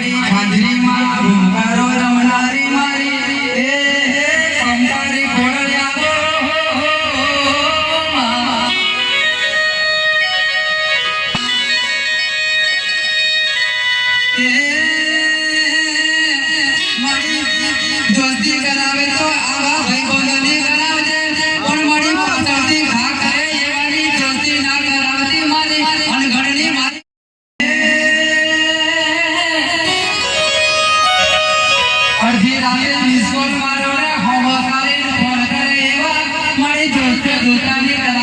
મારી ખાંજરી માં રમનારી મારી. એ હે કંપારી કોળિયા એ મારી દોસ્તી કરાવે તો મારો હોમકાલીન ફોન કરે એવા. મારી દોસ્તી દોસ્તાની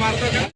મારતો